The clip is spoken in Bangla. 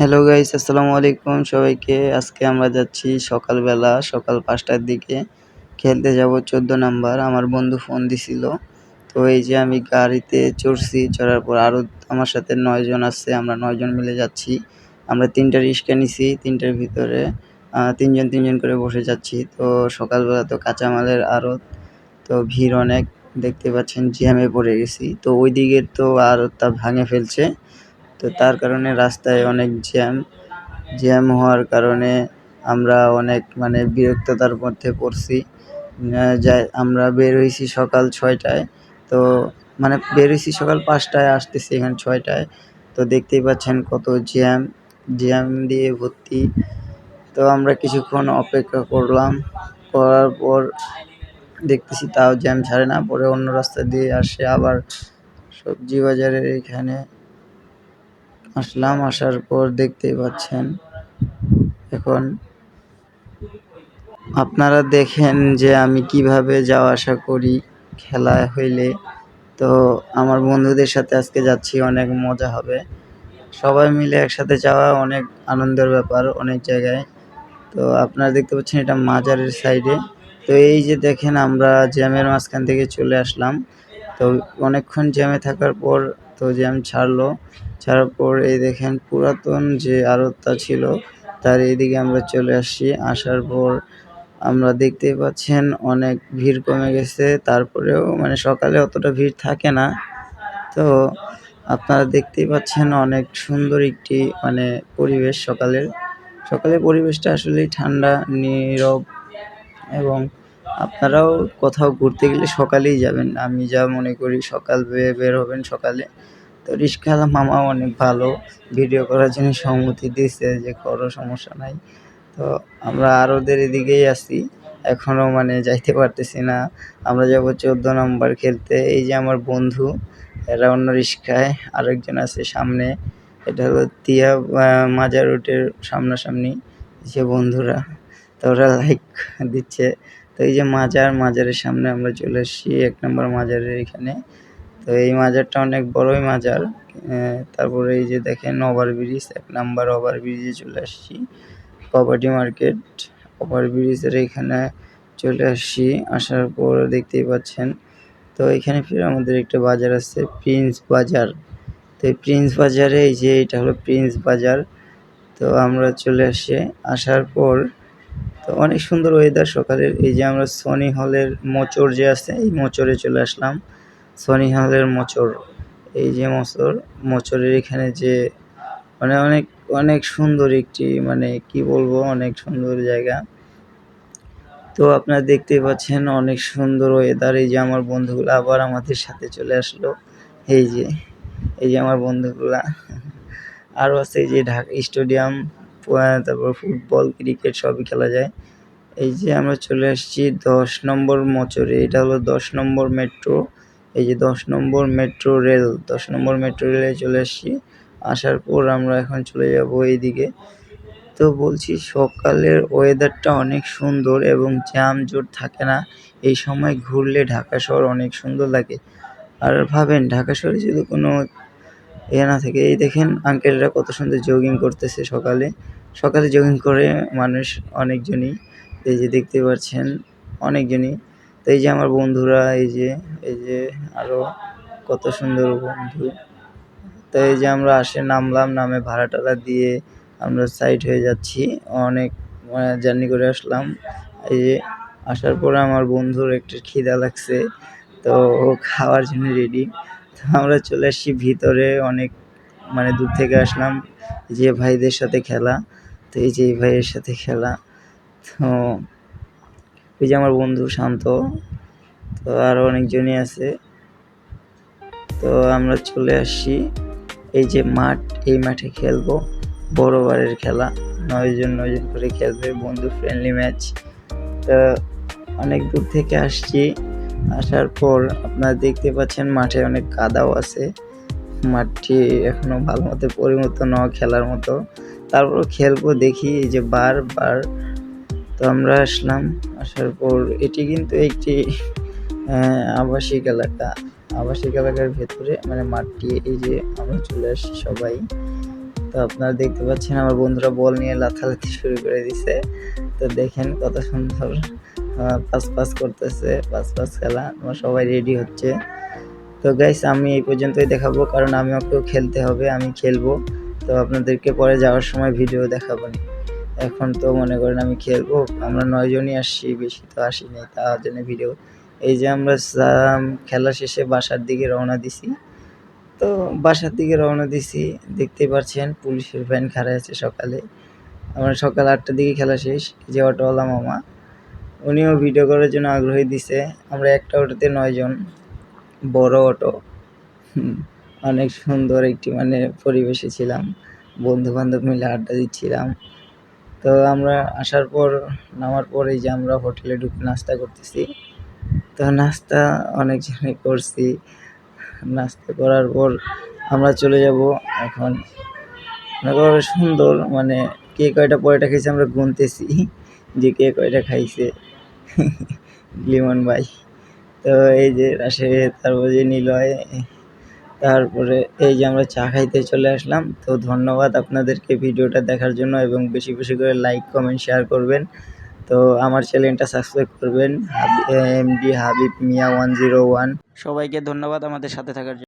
হ্যালো গাইস আসসালামু আলাইকুম সবাইকে। আজকে আমরা যাচ্ছি সকালবেলা, সকাল পাঁচটার দিকে। খেলতে যাব চোদ্দ নাম্বার। আমার বন্ধু ফোন দিছিল। তো এই যে আমি গাড়িতে চড়ছি, চড়ার পর আরও আমার সাথে নয়জন আছে, আমরা নয়জন মিলে যাচ্ছি। আমরা তিনটা রিক্সা নিছি, তিনটার ভিতরে তিনজন তিনজন করে বসে যাচ্ছি। তো সকালবেলা তো কাঁচামালের আড়ত, তো ভিড় অনেক। দেখতে পাচ্ছেন জ্যামে পড়ে গেছি। তো ওই দিকের তো আড়তটা ভাঙে ফেলছে। তো তার কারণে রাস্তায় অনেক জ্যাম জ্যাম হওয়ার কারণে আমরা অনেক মানে বিরক্ততার মধ্যে পড়ছি। যাই, আমরা বের হয়েছি সকাল ছয়টায়। তো মানে বের হয়েছি সকাল পাঁচটায়, আসতেছি এখানে ছয়টায়। তো দেখতেই পাচ্ছেন কত জ্যাম জ্যাম দিয়ে ভর্তি। তো আমরা কিছুক্ষণ অপেক্ষা করলাম, করার পর দেখতেছি তাও জ্যাম ছাড়ে না, পরে অন্য রাস্তা দিয়ে আসে আবার সবজি বাজারের এখানে। আসলাম, আসার পর দেখতেই পাচ্ছেন। এখন আপনারা দেখেন যে আমি কীভাবে যাওয়া আসা করি, খেলা হইলে। তো আমার বন্ধুদের সাথে আজকে যাচ্ছি, অনেক মজা হবে। সবাই মিলে একসাথে যাওয়া অনেক আনন্দের ব্যাপার, অনেক জায়গায়। তো আপনারা দেখতে পাচ্ছেন এটা মাজারের সাইডে। তো এই যে দেখেন আমরা জ্যামের মাঝখান থেকে চলে আসলাম। তো অনেকক্ষণ জ্যামে থাকার পর তো জ্যাম ছাড়লো। ছাড়ার পর এই দেখেন পুরাতন যে আড়তটা ছিল, তার এইদিকে আমরা চলে আসছি। আসার পর আমরা দেখতেই পাচ্ছেন অনেক ভিড় কমে গেছে। তারপরেও মানে সকালে অতটা ভিড় থাকে না। তো আপনারা দেখতেই পাচ্ছেন অনেক সুন্দর একটি মানে পরিবেশ সকালের। সকালের পরিবেশটা আসলেই ঠান্ডা, নীরব এবং আপনারাও কোথাও ঘুরতে গেলে সকালেই যাবেন। আমি যা মনে করি সকাল বের হবেন সকালে। তো রিক্সাওয়ালা মামাও অনেক ভালো। ভিডিও করার জন্য সম্মতি দিয়েছে যে করো, সমস্যা নাই। তো আমরা আর ওদের এদিকেই আছি। এখনও মানে যাইতে পারতেছি না। আমরা যাব চোদ্দ নম্বর খেলতে। এই যে আমার বন্ধু, এরা অন্য রিক্সায় আরেকজন আছে সামনে। এটা হলো তিয়া মাজার রুটের সামনাসামনি। যে বন্ধুরা। তো ওরা লাইক দিচ্ছে। তো এই যে মাজার, মাজারের সামনে আমরা চলে এসেছি, এক নম্বর মাজারের এখানে। তো এই মাজারটা অনেক বড়ই মাজার। তারপরে এই যে দেখেন ওভার ব্রিজ এক নাম্বার ওভার ব্রিজে চলে আসছি প্রপার্টি মার্কেট ওভার ব্রিজের এখানে চলে আসছি আসার পর দেখতেই পাচ্ছেন, তো এখানে ফিরে আমাদের একটা বাজার আছে প্রিন্স বাজার তো এই প্রিন্স বাজারে এই যে এটা হলো প্রিন্স বাজার তো আমরা চলে আসি আসার পর তো অনেক সুন্দর ওয়েদার সকালের। এই যে আমরা সনি হলের মোচর যে আছে, এই মোচরে চলে আসলাম। সনি হলের মোচর, এই যে মোচর, মোচরের এখানে যে মানে অনেক অনেক সুন্দর একটি মানে কি বলব, অনেক সুন্দর জায়গা। তো আপনারা দেখতেই পাচ্ছেন অনেক সুন্দর ওয়েদার এই যে আমার বন্ধুগুলো আবার আমাদের সাথে চলে আসলো। এই যে এই যে আমার বন্ধুগুলা। আরও আছে এই যে ঢাকা স্টেডিয়াম। তারপর ফুটবল, ক্রিকেট সবই খেলা যায়। এই যে আমরা চলে আসছি দশ নম্বর মোচরে, এটা হলো দশ নম্বর মেট্রো। এই যে দশ নম্বর মেট্রো রেল, দশ নম্বর মেট্রো রেলে চলে আসছি। আসার পর আমরা এখন চলে যাব এইদিকে। তো বলছি সকালের ওয়েদারটা অনেক সুন্দর এবং জ্যাম জোট থাকে না। এই সময় ঘুরলে ঢাকা শহর অনেক সুন্দর লাগে। আর ভাবেন, ঢাকা শহরে যদি কোনো ইয়ে না থাকে, এই দেখেন আঙ্কেলরা কত সুন্দর জগিং করতেছে সকালে। সকালে জগিং করে মানুষ অনেকজনই, এই যে দেখতে পাচ্ছেন অনেকজনই। তো এই যে আমার বন্ধুরা, এই যে এই যে আরও কত সুন্দর বন্ধু। তো এই যে আমরা আসে নামলাম, নামে ভাড়া টাড়া দিয়ে আমরা সাইড হয়ে যাচ্ছি। অনেক জার্নি করে আসলাম। এই যে আসার পরে আমার বন্ধুর একটু খিদা লাগছে, তো ও খাওয়ার জন্য রেডি তো আমরা চলে আসছি ভিতরে অনেক মানে দূর থেকে আসলাম যে ভাইদের সাথে খেলা, তো এই যে এই ভাইয়ের সাথে খেলা, তো ওই যে আমার বন্ধু শান্ত, তো আরও অনেকজনই আছে, তো আমরা চলে আসছি, এই যে মাঠ, এই মাঠে খেলব, বড় বারের খেলা নয়জন নয়জন করে খেলবে, বন্ধু ফ্রেন্ডলি ম্যাচ তো অনেক দূর থেকে আসছি, আসার পর আপনারা দেখতে পাচ্ছেন মাঠে অনেক কাদাও আছে মাঠটি এখনও ভালো মতো পরিণত ন খেলার মতো। তারপর খেলব দেখি, এই যে বার বার তো আমরা আসলাম, আসার পর এটি কিন্তু একটি আবাসিক এলাকা। আবাসিক এলাকার ভেতরে মানে মাঠটি, এই যে আমরা চলে আসছি সবাই। তো আপনারা দেখতে পাচ্ছেন আমার বন্ধুরা বল নিয়ে লাথালাথি শুরু করে দিছে। তো দেখেন কত সুন্দর পাস পাস করতেছে, পাস পাস খেলা, আমার সবাই রেডি হচ্ছে। তো গাইস আমি এই পর্যন্তই দেখাবো, কারণ আমি ওকেও খেলতে হবে, আমি খেলব। তো আপনাদেরকে পরে যাওয়ার সময় ভিডিও দেখাবো। নি। এখন তো মনে করেন আমি খেলব, আমরা নয়জনই আসছি, বেশি তো আসিনি তার জন্য ভিডিও এই যে আমরা খেলা শেষে বাসার দিকে রওনা দিছি। তো বাসার দিকে রওনা দিছি, দেখতেই পাচ্ছেন, পুলিশের ভ্যান খাড়া আছে সকালে। আমরা সকাল আটটার দিকে খেলা শেষ যে অটোওয়ালা মামা। উনিও ভিডিও করার জন্য আগ্রহী দিছে, আমরা একটা অটোতে নয়জন বড় অটো। অনেক সুন্দর একটি মানে পরিবেশে ছিলাম। বন্ধু বান্ধব মিলে আড্ডা দিচ্ছিলাম। তো আমরা আসার পর, নামার পরেই যে আমরা হোটেলে ঢুকে নাস্তা করতেছি। তো নাস্তা অনেকজনই করছি। নাস্তা করার পর আমরা চলে যাব এখন। মনে সুন্দর মানে কে কয়টা পয়টা খেয়েছে আমরা গুনতেছি। যে কে কয়টা খাইছে। লিমন ভাই। তো এই যে রাশে তারপর যে নিলয়, তারপরে এই যে আমরা চা খাইতে চলে আসলাম। তো ধন্যবাদ আপনাদেরকে ভিডিওটা দেখার জন্য এবং বেশি বেশি করে লাইক কমেন্ট শেয়ার করবেন। তো আমার চ্যানেলটা সাবস্ক্রাইব করবেন। MD Habib Mia one zero one সবাইকে ধন্যবাদ আমাদের সাথে থাকার জন্য।